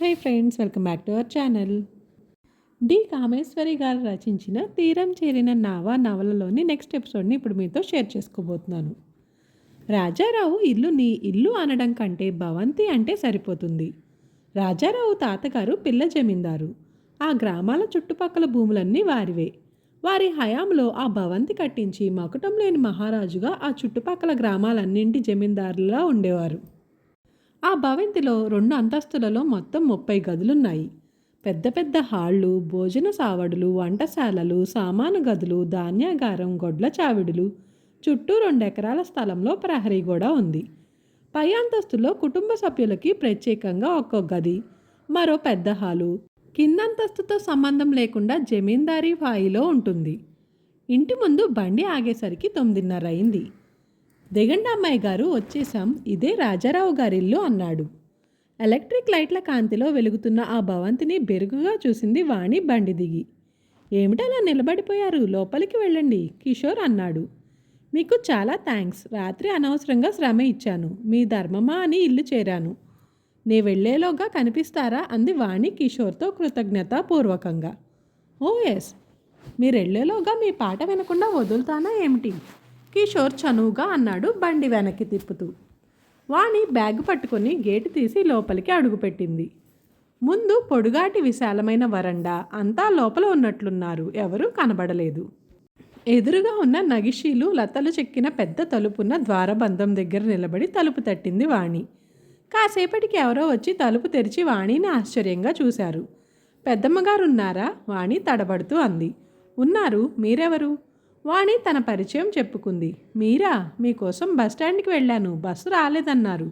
Hi friends welcome back to our channel D Kameswari గారు రచించిన తీరం చేరిన నావా నవలలోని నెక్స్ట్ ఎపిసోడ్ని ఇప్పుడు మీతో షేర్ చేసుకోబోతున్నాను. రాజారావు ఇల్లు నీ ఇల్లు అనడం కంటే భవంతి అంటే సరిపోతుంది. రాజారావు తాతగారు పిల్ల జమీందారు. ఆ గ్రామాల చుట్టుపక్కల భూములన్నీ వారివే. వారి హయాంలో ఆ భవంతి కట్టించి మకుటం లేని మహారాజుగా ఆ చుట్టుపక్కల గ్రామాలన్నింటి జమీందారులా ఉండేవారు. ఆ భవంతిలో రెండు అంతస్తులలో మొత్తం ముప్పై గదులున్నాయి. పెద్ద పెద్ద హాళ్ళు భోజన సావడులు వంటశాలలు సామాను గదులు ధాన్యాగారం గొడ్ల చావిడులు చుట్టూ రెండు ఎకరాల స్థలంలో ప్రహరీ కూడా ఉంది. పై అంతస్తులో కుటుంబ సభ్యులకి ప్రత్యేకంగా ఒక్కో గది మరో పెద్ద హాలు. కిందంతస్తుతో సంబంధం లేకుండా జమీందారీ ఫాయిలో ఉంటుంది. ఇంటి ముందు బండి ఆగేసరికి తొమ్మిదిన్నర అయింది. దిగండి అమ్మాయి గారు వచ్చేసాం ఇదే రాజారావు గారిల్లు అన్నాడు. ఎలక్ట్రిక్ లైట్ల కాంతిలో వెలుగుతున్న ఆ భవంతిని బెరుగుగా చూసింది వాణి బండి దిగి ఏమిటలా నిలబడిపోయారు? లోపలికి వెళ్ళండి కిషోర్ అన్నాడు. మీకు చాలా థ్యాంక్స్ రాత్రి అనవసరంగా శ్రమ ఇచ్చాను. మీ ధర్మమా అని ఇల్లు చేరాను. నే వెళ్ళేలోగా కనిపిస్తారా? అంది వాణి కిషోర్తో కృతజ్ఞతాపూర్వకంగా. ఓ ఎస్. మీరెళ్ళేలోగా మీ పాట వినకుండా వదులుతానా ఏమిటి? కిషోర్ చనువుగా అన్నాడు బండి వెనక్కి తిప్పుతూ. వాణి బ్యాగ్ పట్టుకొని గేటు తీసి లోపలికి అడుగుపెట్టింది. ముందు పొడుగాటి విశాలమైన వరండా అంతా లోపల ఉన్నట్లున్నారు. ఎవరూ కనబడలేదు. ఎదురుగా ఉన్న నగిషీలు లతలు చెక్కిన పెద్ద తలుపున్న ద్వారబంధం దగ్గర నిలబడి తలుపు తట్టింది వాణి. కాసేపటికి ఎవరో వచ్చి తలుపు తెరిచి వాణిని ఆశ్చర్యంగా చూశారు. పెద్దమ్మగారు ఉన్నారా వాణి తడబడుతూ అంది. ఉన్నారు. మీరెవరు? వాణి తన పరిచయం చెప్పుకుంది. మీరా మీకోసం బస్టాండ్కి వెళ్ళాను. బస్సు రాలేదన్నారు.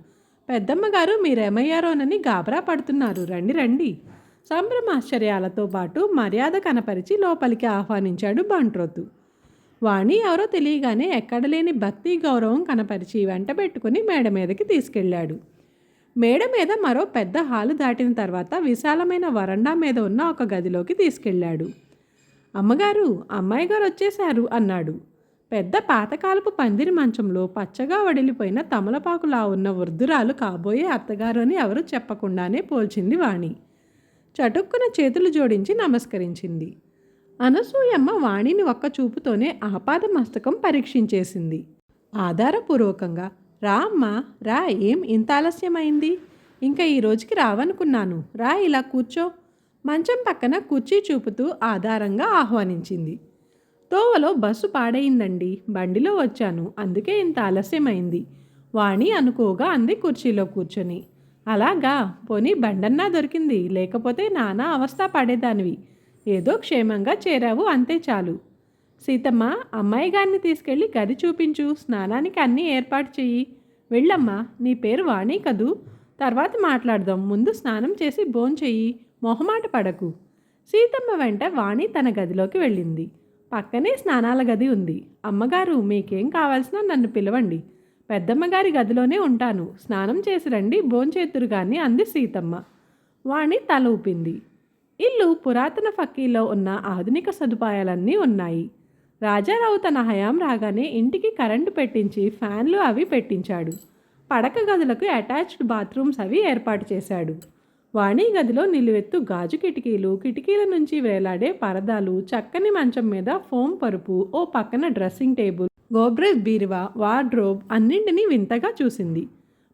పెద్దమ్మ గారు మీరేమయ్యారోనని గాబరా పడుతున్నారు. రండి రండి. సంభ్రమాశ్చర్యాలతో పాటు మర్యాద కనపరిచి లోపలికి ఆహ్వానించాడు బంట్రోతు. వాణి ఎవరో తెలియగానే ఎక్కడలేని భక్తి గౌరవం కనపరిచి వెంట పెట్టుకుని మేడ మీదకి తీసుకెళ్ళాడు. మేడ మీద మరో పెద్ద హాలు దాటిన తర్వాత విశాలమైన వరండా మీద ఉన్న ఒక గదిలోకి తీసుకెళ్ళాడు. అమ్మగారు అమ్మాయి గారు వచ్చేశారు అన్నాడు. పెద్ద పాతకాలపు పందిరి మంచంలో పచ్చగా వడిలిపోయిన తమలపాకులా ఉన్న వృద్ధురాలు కాబోయే అత్తగారు అని ఎవరు చెప్పకుండానే పోల్చింది వాణి. చటుక్కున చేతులు జోడించి నమస్కరించింది. అనసూయమ్మ వాణిని ఒక్క చూపుతోనే ఆపాద మస్తకం పరీక్షించేసింది. ఆధారపూర్వకంగా రా అమ్మా రా ఏం ఇంత ఆలస్యమైంది? ఇంకా ఈ రోజుకి రావనుకున్నాను. రా ఇలా కూర్చో. మంచం పక్కన కుర్చీ చూపుతూ ఆధారంగా ఆహ్వానించింది. తోవలో బస్సు పాడైందండి. బండిలో వచ్చాను. అందుకే ఇంత ఆలస్యమైంది. వాణి అనుకోగా అంది కుర్చీలో కూర్చొని. అలాగా? పోనీ బండన్నా దొరికింది. లేకపోతే నానా అవస్థ పడేదానివి. ఏదో క్షేమంగా చేరావు అంతే చాలు. సీతమ్మ అమ్మాయి గారిని తీసుకెళ్ళి గది చూపించు. స్నానానికి అన్నీ ఏర్పాటు చెయ్యి. వెళ్ళమ్మా. నీ పేరు వాణి కదూ? తర్వాత మాట్లాడదాం. ముందు స్నానం చేసి భోంచెయ్యి. మొహమాట పడకు. సీతమ్మ వెంట వాణి తన గదిలోకి వెళ్ళింది. పక్కనే స్నానాల గది ఉంది. అమ్మగారు మీకేం కావాల్సిన నన్ను పిలవండి. పెద్దమ్మగారి గదిలోనే ఉంటాను. స్నానం చేసి రండి. భోంచేతురు కానీ అంది సీతమ్మ. వాణి తల ఊపింది. ఇల్లు పురాతన ఫక్కీలో ఉన్న ఆధునిక సదుపాయాలన్నీ ఉన్నాయి. రాజారావు తన హయాం రాగానే ఇంటికి కరెంటు పెట్టించి ఫ్యాన్లు అవి పెట్టించాడు. పడక గదులకు అటాచ్డ్ బాత్రూమ్స్ అవి ఏర్పాటు చేశాడు. వాణి గదిలో నిలువెత్తు గాజు కిటికీలు కిటికీల నుంచి వేలాడే పరదాలు చక్కని మంచం మీద ఫోమ్ పరుపు ఓ పక్కన డ్రెస్సింగ్ టేబుల్ గోబ్రెజ్ బీరువా వార్డ్రోబ్ అన్నింటినీ వింతగా చూసింది.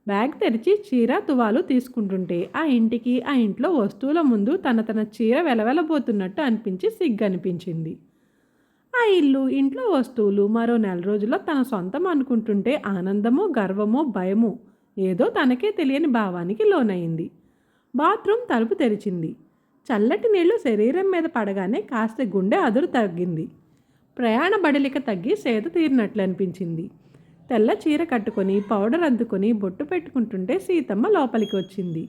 బ్యాగ్ తెరిచి చీర తువాలు తీసుకుంటుంటే ఆ ఇంటికి ఆ ఇంట్లో వస్తువుల ముందు తన తన చీర వెలవెలబోతున్నట్టు అనిపించి సిగ్గనిపించింది. ఆ ఇల్లు ఇంట్లో వస్తువులు మరో నెల రోజుల్లో తన సొంతం అనుకుంటుంటే ఆనందమో గర్వమో భయమో ఏదో తనకే తెలియని భావానికి లోనయింది. బాత్రూమ్ తలుపు తెరిచింది. చల్లటి నీళ్ళు శరీరం మీద పడగానే కాస్త గుండె అదురు తగ్గింది. ప్రయాణ బడిలిక తగ్గి సేద తీరినట్లు అనిపించింది తెల్ల చీర కట్టుకొని పౌడర్ అద్దుకొని బొట్టు పెట్టుకుంటుంటే సీతమ్మ లోపలికి వచ్చింది.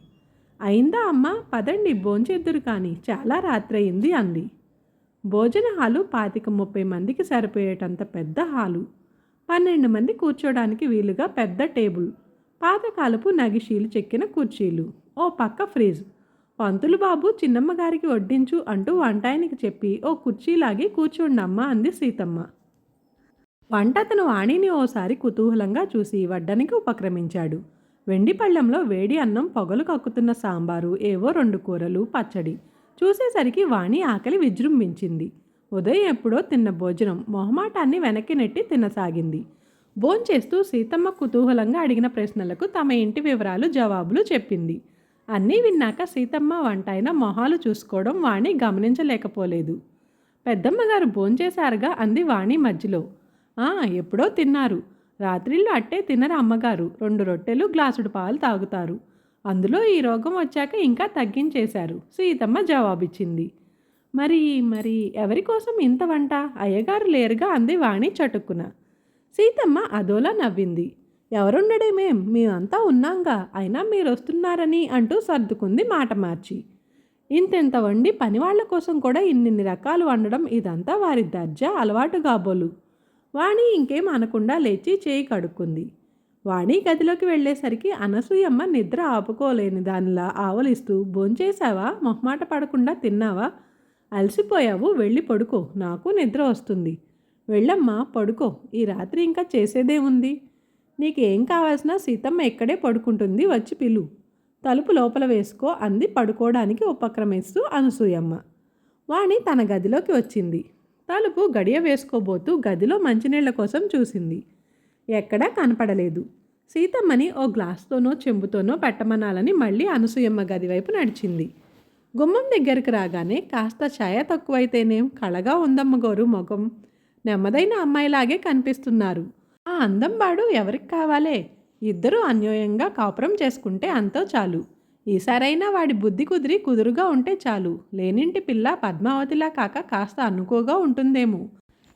అయిందా అమ్మ? పదండి భోంచేద్దురు కానీ చాలా రాత్రి అయింది అంది. భోజన హాలు పాతిక ముప్పై మందికి సరిపోయేటంత పెద్ద హాలు. పన్నెండు మంది కూర్చోడానికి వీలుగా పెద్ద టేబుల్. పాతకాలపు నగిషీలు చెక్కిన కుర్చీలు. ఓ పక్క ఫ్రిజ్. పంతులు బాబు చిన్నమ్మ గారికి వడ్డించు అంటూ వంటాయనికి చెప్పి ఓ కుర్చీలాగి కూర్చుండమ్మా అంది సీతమ్మ. వంట అతను వాణిని ఓసారి కుతూహలంగా చూసి వడ్డానికి ఉపక్రమించాడు. వెండి పళ్ళెంలో వేడి అన్నం పొగలు కక్కుతున్న సాంబారు ఏవో రెండు కూరలు పచ్చడి చూసేసరికి వాణి ఆకలి విజృంభించింది. ఉదయం ఎప్పుడో తిన్న భోజనం మొహమాటాన్ని వెనక్కి నెట్టి తినసాగింది. భోంచేస్తూ సీతమ్మ కుతూహలంగా అడిగిన ప్రశ్నలకు తమ ఇంటి వివరాలు జవాబులు చెప్పింది. అన్నీ విన్నాక సీతమ్మ వంటైన మొహాలు చూసుకోవడం వాణి గమనించలేకపోలేదు. పెద్దమ్మగారు భోంచేశారుగా అంది వాణి మధ్యలో. "ఆ, ఎప్పుడో తిన్నారు. రాత్రిళ్ళు అట్టే తినరు అమ్మగారు. రెండు రొట్టెలు గ్లాసుడు పాలు తాగుతారు. అందులో ఈ రోగం వచ్చాక ఇంకా తగ్గించేశారు. సీతమ్మ జవాబిచ్చింది. మరి మరి ఎవరి కోసం ఇంత వంట? అయ్యగారు లేరుగా అంది వాణి చటుక్కున. సీతమ్మ అదోలా నవ్వింది. ఎవరుండడేమేం మేమంతా ఉన్నాంగా అయినా మీరు వస్తున్నారని అంటూ సర్దుకుంది మాట మార్చి. ఇంతెంత వండి పనివాళ్ళ కోసం కూడా ఇన్నిన్ని రకాలు వండడం ఇదంతా వారి దర్జా అలవాటు కాబోలు వాణి ఇంకేం అనకుండా లేచి చేయి కడుక్కుంది. వాణి గదిలోకి వెళ్ళేసరికి అనసూయమ్మ నిద్ర ఆపుకోలేని దానిలా ఆవలిస్తూ భోంచేశావా? మొహమాట పడకుండా తిన్నావా? అలసిపోయావు? వెళ్ళి పడుకో నాకు నిద్ర వస్తుంది. వెళ్ళమ్మా పడుకో. ఈ రాత్రి ఇంకా చేసేదే ఉంది నీకేం కావాల్సిన సీతమ్మ ఎక్కడే పడుకుంటుంది వచ్చి పిలు. తలుపు లోపల వేసుకో అంది పడుకోవడానికి ఉపక్రమిస్తూ అనసూయమ్మ. వాణి తన గదిలోకి వచ్చింది. తలుపు గడియ వేసుకోబోతూ గదిలో మంచినీళ్ళ కోసం చూసింది. ఎక్కడా కనపడలేదు. సీతమ్మని ఓ గ్లాస్తోనో చెంబుతోనో పెట్టమనాలని మళ్ళీ అనసూయమ్మ గది వైపు నడిచింది. గుమ్మం దగ్గరికి రాగానే కాస్త ఛాయ తక్కువైతేనేం కళగా ఉందమ్మ గోరు ముఖం. నెమ్మదైన అమ్మాయిలాగే కనిపిస్తున్నారు. ఆ అందం వాడు ఎవరికి కావాలే? ఇద్దరూ అన్యోయంగా కాపురం చేసుకుంటే అంతో చాలు. ఈసారైనా వాడి బుద్ధి కుదిరి కుదురుగా ఉంటే చాలు. లేనింటి పిల్ల పద్మావతిలా కాక కాస్త అనుకోగా ఉంటుందేమో.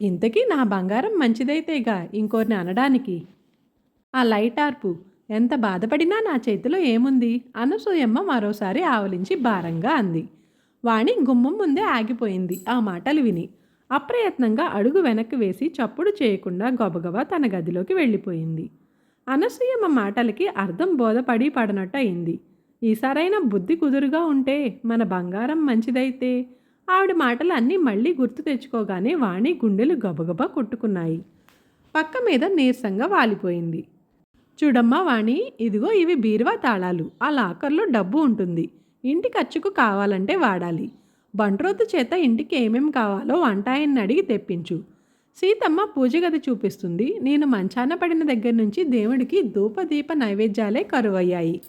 ఇంతకీ నా బంగారం మంచిదైతేగా ఇంకోరిని అనడానికి? ఆ లైట్ ఆర్పు ఎంత బాధపడినా నా చేతిలో ఏముంది? అనసూయమ్మ మరోసారి ఆవలించి భారంగా అంది. వాణి గుమ్మం ముందే ఆగిపోయింది ఆ మాటలు విని. అప్రయత్నంగా అడుగు వెనక్కి వేసి చప్పుడు చేయకుండా గబగబా తన గదిలోకి వెళ్ళిపోయింది. అనసూయమ్మ మాటలకి అర్థం బోధపడి పడనట్టు అయింది ఈసారైనా బుద్ధి కుదురుగా ఉంటే మన బంగారం మంచిదైతే? ఆవిడ మాటలు అన్నీ మళ్ళీ గుర్తు తెచ్చుకోగానే వాణి గుండెలు గబగబా కొట్టుకున్నాయి. పక్క మీద నీరసంగా వాలిపోయింది. చూడమ్మా వాణి ఇదిగో ఇవి బీరువా తాళాలు. ఆ లాకర్లో డబ్బు ఉంటుంది. ఇంటి ఖర్చుకు కావాలంటే వాడాలి. బంట్రోతు చేత ఇంటికి ఏమేం కావాలో వంటాయన్ని అడిగి తెప్పించు. సీతమ్మ పూజ గది చూపిస్తుంది. నేను మంచాన పడిన దగ్గర నుంచి దేవుడికి ధూపదీప నైవేద్యాలే కరువయ్యాయి.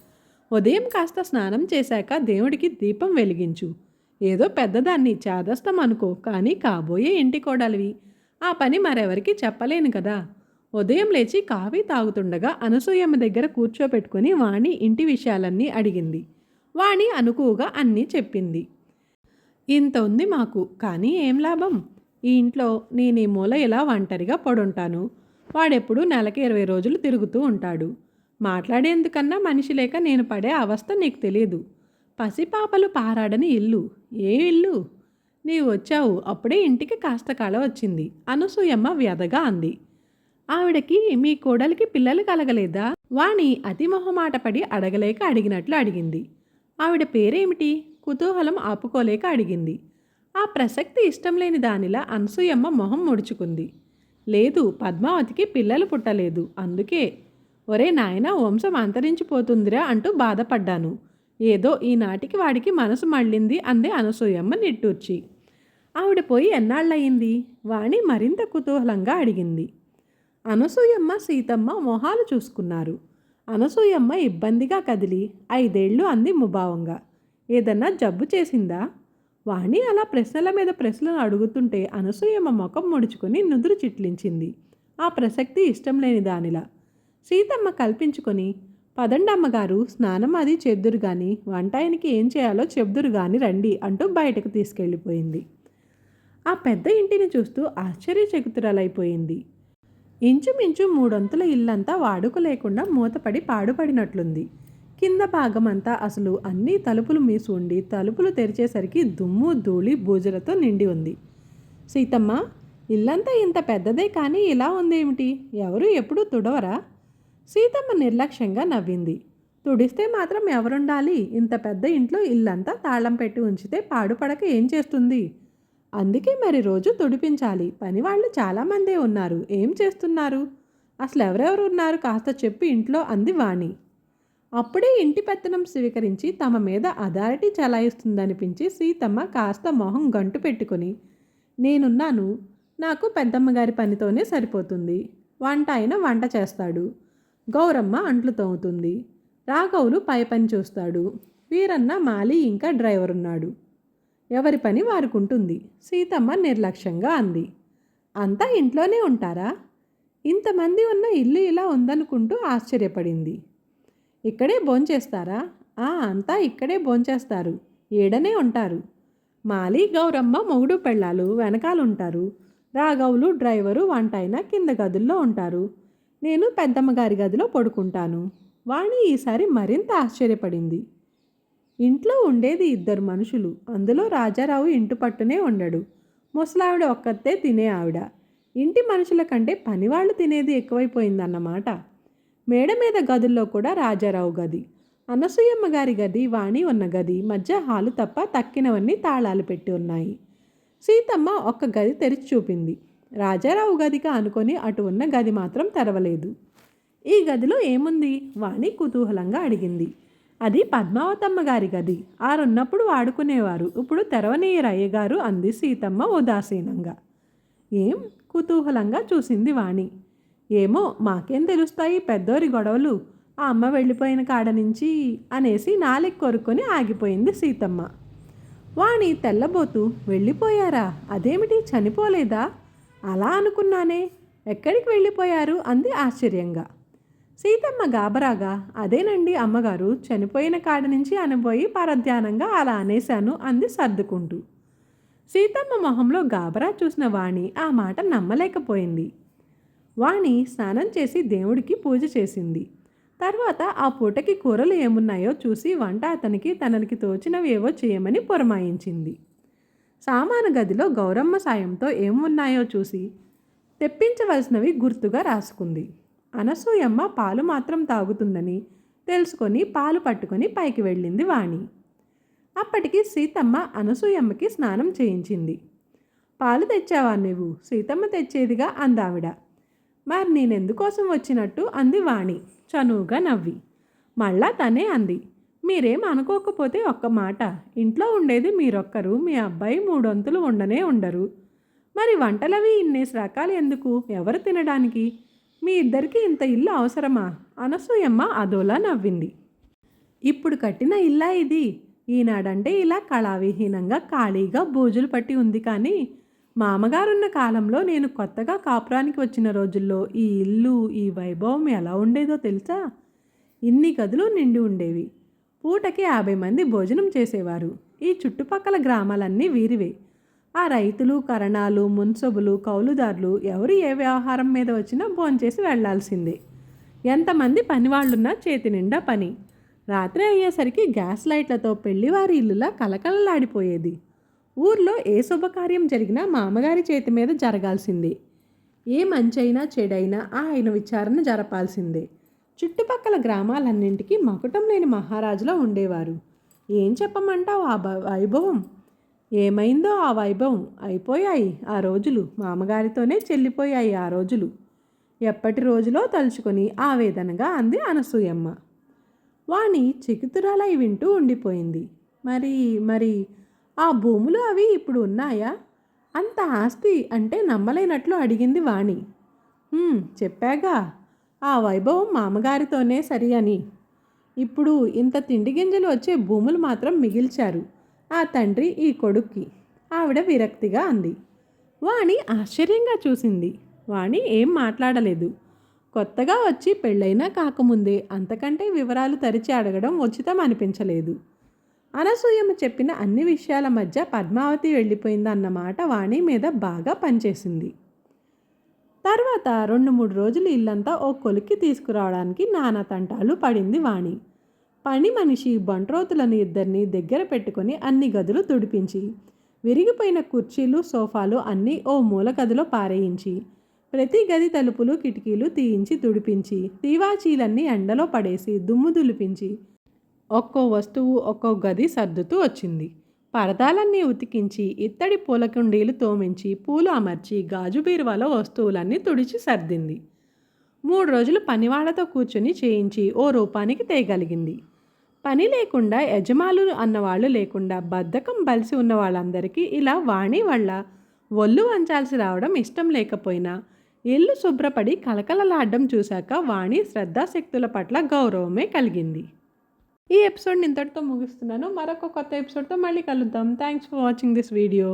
ఉదయం కాస్త స్నానం చేశాక దేవుడికి దీపం వెలిగించు. ఏదో పెద్దదాన్ని చాదస్తం అనుకో కానీ కాబోయే ఇంటి కోడలివి. ఆ పని మరెవరికి చెప్పలేను కదా. ఉదయం లేచి కాఫీ తాగుతుండగా అనసూయమ్మ దగ్గర కూర్చోపెట్టుకుని వాణి ఇంటి విషయాలన్నీ అడిగింది. వాణి అనుకువగా అన్నీ చెప్పింది. ఇంత ఉంది మాకు కానీ ఏం లాభం? ఈ ఇంట్లో నేను ఈ మూల ఇలా ఒంటరిగా పడుంటాను? వాడెప్పుడు నెలకి ఇరవై రోజులు తిరుగుతూ ఉంటాడు. మాట్లాడేందుకన్నా మనిషి లేక నేను పడే అవస్థ నీకు తెలియదు పసిపాపలు పారాడని ఇల్లు. ఏ ఇల్లు? నీవు వచ్చావు అప్పుడే ఇంటికి కాస్త కళ వచ్చింది. అనసూయమ్మ వ్యధగా అంది. ఆవిడకి మీ కోడలికి పిల్లలు కలగలేదా? వాణి అతి మొహమాట పడి అడగలేక అడిగినట్లు అడిగింది. ఆవిడ పేరేమిటి? కుతూహలం ఆపుకోలేక అడిగింది. ఆ ప్రసక్తి ఇష్టం లేని దానిలా అనసూయమ్మ మొహం ముడుచుకుంది. లేదు పద్మావతికి పిల్లలు పుట్టలేదు. అందుకే ఒరే నాయన వంశం అంతరించిపోతుందిరా అంటూ బాధపడ్డాను. ఏదో ఈనాటికి వాడికి మనసు మళ్ళింది అంది అనసూయమ్మ నిట్టూర్చి. ఆవిడ పోయి ఎన్నాళ్ళయింది? వాణి మరింత కుతూహలంగా అడిగింది. అనసూయమ్మ సీతమ్మ మొహాలు చూసుకున్నారు. అనసూయమ్మ ఇబ్బందిగా కదిలి ఐదేళ్ళు అంది ముభావంగా. ఏదన్నా జబ్బు చేసిందా? వాణి అలా ప్రశ్నల మీద ప్రశ్నలు అడుగుతుంటే అనసూయమ్మ ముఖం ముడుచుకొని నుదురు చిట్లించింది. ఆ ప్రసక్తి ఇష్టం లేని దానిలా. సీతమ్మ కల్పించుకొని పదండమ్మగారు స్నానం అది చెద్దురు గాని వంటాయనికి ఏం చేయాలో చెబుదురు గాని రండి అంటూ బయటకు తీసుకెళ్ళిపోయింది. ఆ పెద్ద ఇంటిని చూస్తూ ఆశ్చర్యచకితురాలైపోయింది. ఇంచుమించు మూడొంతుల ఇల్లంతా వాడుక లేకుండా మూతపడి పాడుపడినట్లుంది. కింద భాగమంతా అసలు అన్ని తలుపులు మీసి ఉండి తలుపులు తెరిచేసరికి దుమ్ము ధూళి బూజులతో నిండి ఉంది. సీతమ్మ ఇల్లంతా ఇంత పెద్దదే కానీ ఇలా ఉందేమిటి? ఎవరు ఎప్పుడు తుడవరా? సీతమ్మ నిర్లక్ష్యంగా నవ్వింది. తుడిస్తే మాత్రం ఎవరుండాలి? ఇంత పెద్ద ఇంట్లో ఇల్లంతా తాళం పెట్టి ఉంచితే పాడుపడక ఏం చేస్తుంది? అందుకే మరి రోజు తుడిపించాలి. పనివాళ్ళు చాలామందే ఉన్నారు. ఏం చేస్తున్నారు? అసలు ఎవరెవరు ఉన్నారు? కాస్త చెప్పి ఇంట్లో అంది వాణి. అప్పుడే ఇంటి పెత్తనం స్వీకరించి తమ మీద అథారిటీ చలాయిస్తుందనిపించి సీతమ్మ కాస్త మొహం గంటు పెట్టుకొని నేనున్నాను. నాకు పెద్దమ్మగారి పనితోనే సరిపోతుంది. వంట అయిన వంట చేస్తాడు. గౌరమ్మ అంట్లు తోముతుంది. రాఘవులు పై పని చూస్తాడు. వీరన్న మాలి ఇంకా డ్రైవర్ ఉన్నాడు ఎవరి పని వారుకుంటుంది సీతమ్మ నిర్లక్ష్యంగా అంది. అంతా ఇంట్లోనే ఉంటారా? ఇంతమంది ఉన్న ఇల్లు ఇలా ఉందనుకుంటూ ఆశ్చర్యపడింది. ఇక్కడే భోంచేస్తారా? ఆ అంతా ఇక్కడే భోంచేస్తారు. ఏడనే ఉంటారు. మాలి గౌరమ్మ మొగుడు పెళ్ళాలు వెనకాలుంటారు. రాఘవులు డ్రైవరు వంట అయినా కింద గదుల్లో ఉంటారు. నేను పెద్దమ్మ గారి గదిలో పడుకుంటాను. వాణి ఈసారి మరింత ఆశ్చర్యపడింది. ఇంట్లో ఉండేది ఇద్దరు మనుషులు. అందులో రాజారావు ఇంటి పట్టునే ఉండడు. ముసలావిడ ఒక్కతే తినే ఆవిడ. ఇంటి మనుషుల కంటే పనివాళ్ళు తినేది ఎక్కువైపోయిందన్నమాట. మేడ మీద గదుల్లో కూడా రాజారావు గది. అనసూయమ్మ గారి గది వాణి ఉన్న గది. మధ్య హాలు తప్ప తక్కినవన్నీ తాళాలు పెట్టి ఉన్నాయి. సీతమ్మ ఒక్క గది తెరిచి చూపింది. రాజారావు గదిగా అనుకొని అటు ఉన్న గది మాత్రం తెరవలేదు. ఈ గదిలో ఏముంది? వాణి కుతూహలంగా అడిగింది. అది పద్మావతమ్మ గారి గది. ఆరున్నప్పుడు వాడుకునేవారు. ఇప్పుడు తెరవనీయరు అయ్యగారు? అంది సీతమ్మ ఉదాసీనంగా. ఏం? కుతూహలంగా చూసింది వాణి. ఏమో మాకేం తెలుస్తాయి పెద్దోరి గొడవలు. ఆ అమ్మ వెళ్ళిపోయిన కాడ నుంచి అనేసి నాలికి కొరుక్కొని ఆగిపోయింది సీతమ్మ. వాణి తెల్లబోతూ వెళ్ళిపోయారా? అదేమిటి? చనిపోలేదా? అలా అనుకున్నానే. ఎక్కడికి వెళ్ళిపోయారు? అంది ఆశ్చర్యంగా. సీతమ్మ గాబరాగా అదేనండి అమ్మగారు చనిపోయిన కాడ నుంచి అనబోయి పరధ్యానంగా అలా అనేశాను అంది సర్దుకుంటూ. సీతమ్మ మొహంలో గాబరా చూసిన వాణి ఆ మాట నమ్మలేకపోయింది. వాణి స్నానం చేసి దేవుడికి పూజ చేసింది. తర్వాత ఆ పూటకి కూరలు ఏమున్నాయో చూసి వంట అతనికి తనకి తోచినవి ఏవో చేయమని పురమాయించింది. సామాను గదిలో గౌరమ్మ సాయంతో ఏమున్నాయో చూసి తెప్పించవలసినవి గుర్తుగా రాసుకుంది. అనసూయమ్మ పాలు మాత్రం తాగుతుందని తెలుసుకొని పాలు పట్టుకొని పైకి వెళ్ళింది వాణి. అప్పటికి సీతమ్మ అనసూయమ్మకి స్నానం చేయించింది. పాలు తెచ్చావా నువ్వు? సీతమ్మ తెచ్చేదిగా అందావిడ. మరి నేనెందుకోసం వచ్చినట్టు? అంది వాణి చనువుగా నవ్వి. మళ్ళా తనే అంది మీరేం అనుకోకపోతే ఒక్క మాట ఇంట్లో ఉండేది మీరొక్కరు మీ అబ్బాయి మూడొంతులు ఉండనే ఉండరు. మరి వంటలవి ఇన్నేసి రకాలు ఎందుకు? ఎవరు తినడానికి? మీ ఇద్దరికి ఇంత ఇల్లు అవసరమా? అనసూయమ్మ అదోలా నవ్వింది. ఇప్పుడు కట్టిన ఇల్లా ఇది? ఈనాడంటే ఇలా కళావిహీనంగా ఖాళీగా బూజులు పట్టి ఉంది కానీ మామగారున్న కాలంలో నేను కొత్తగా కాపురానికి వచ్చిన రోజుల్లో ఈ ఇల్లు ఈ వైభవం ఎలా ఉండేదో తెలుసా? ఇన్ని గదులు నిండి ఉండేవి. పూటకి యాభై మంది భోజనం చేసేవారు. ఈ చుట్టుపక్కల గ్రామాలన్నీ వీరివే. ఆ రైతులు కరణాలు మున్సబులు కౌలుదారులు ఎవరు ఏ వ్యవహారం మీద వచ్చినా భోంచేసి వెళ్ళాల్సిందే. ఎంతమంది పనివాళ్ళున్నా చేతి నిండా పని. రాత్రి అయ్యేసరికి గ్యాస్ లైట్లతో పెళ్ళివారి ఇల్లులా కలకలలాడిపోయేది ఊర్లో ఏ శుభకార్యం జరిగినా మామగారి చేతి మీద జరగాల్సిందే. ఏ మంచైనా చెడైనా ఆయన విచారణ జరపాల్సిందే. చుట్టుపక్కల గ్రామాలన్నింటికీ మకుటం లేని మహారాజులా ఉండేవారు. ఏం చెప్పమంటావు ఆ వైభవం? ఏమైందో ఆ వైభవం? అయిపోయాయి ఆ రోజులు. మామగారితోనే చెల్లిపోయాయి ఆ రోజులు. ఎప్పటి రోజులో తలుచుకొని ఆవేదనగా అంది అనసూయమ్మ. వాణి చికుతురాలై వింటూ ఉండిపోయింది. మరి మరి ఆ భూములు అవి ఇప్పుడు ఉన్నాయా? అంత ఆస్తి అంటే నమ్మలేనట్లు అడిగింది వాణి. చెప్పాగా. ఆ వైభవం మామగారితోనే సరి అని. ఇప్పుడు ఇంత తిండి గింజలు వచ్చే భూములు మాత్రం మిగిల్చారు. ఆ తండ్రి ఈ కొడుక్కి. ఆవిడ విరక్తిగా అంది. వాణి ఆశ్చర్యంగా చూసింది. వాణి ఏం మాట్లాడలేదు. కొత్తగా వచ్చి పెళ్ళైనా కాకముందే అంతకంటే వివరాలు తరిచి అడగడం ఉచితం అనిపించలేదు. అనసూయమ్మ చెప్పిన అన్ని విషయాల మధ్య పద్మావతి వెళ్ళిపోయిందన్నమాట వాణి మీద బాగా పనిచేసింది. తర్వాత రెండు మూడు రోజులు ఇల్లంతా ఓ కొలిక్కి తీసుకురావడానికి నానా తంటాలు పడింది వాణి. పని మనిషి బంట్రోతులను ఇద్దరిని దగ్గర పెట్టుకొని అన్ని గదులు తుడిపించి విరిగిపోయిన కుర్చీలు సోఫాలు అన్నీ ఓ మూల గదిలో పారేయించి ప్రతి గది తలుపులు కిటికీలు తీయించి తుడిపించి తీవాచీలన్నీ ఎండలో పడేసి దుమ్ము దులిపించి ఒక్కో వస్తువు ఒక్కో గది సర్దుతూ వచ్చింది. పరదాలన్నీ ఉతికించి ఇత్తడి పూలకుండీలు తోమించి పూలు అమర్చి గాజు బీరువాలో వస్తువులన్నీ తుడిచి సర్దింది. మూడు రోజులు పనివాళ్ళతో కూర్చొని చేయించి ఓ రూపానికి తేయగలిగింది. పని లేకుండా యజమానులు అన్నవాళ్ళు లేకుండా బద్ధకం బలిసి ఉన్న వాళ్ళందరికీ ఇలా వాణి వల్ల ఒళ్ళు వంచాల్సి రావడం ఇష్టం లేకపోయినా ఇల్లు శుభ్రపడి కలకలలాడడం చూశాక వాణి శ్రద్ధాశక్తుల పట్ల గౌరవమే కలిగింది. ఈ ఎపిసోడ్ ఇంతటితో ముగిస్తున్నాను. మరొక కొత్త ఎపిసోడ్తో మళ్ళీ కలుద్దాం. Thanks for watching this video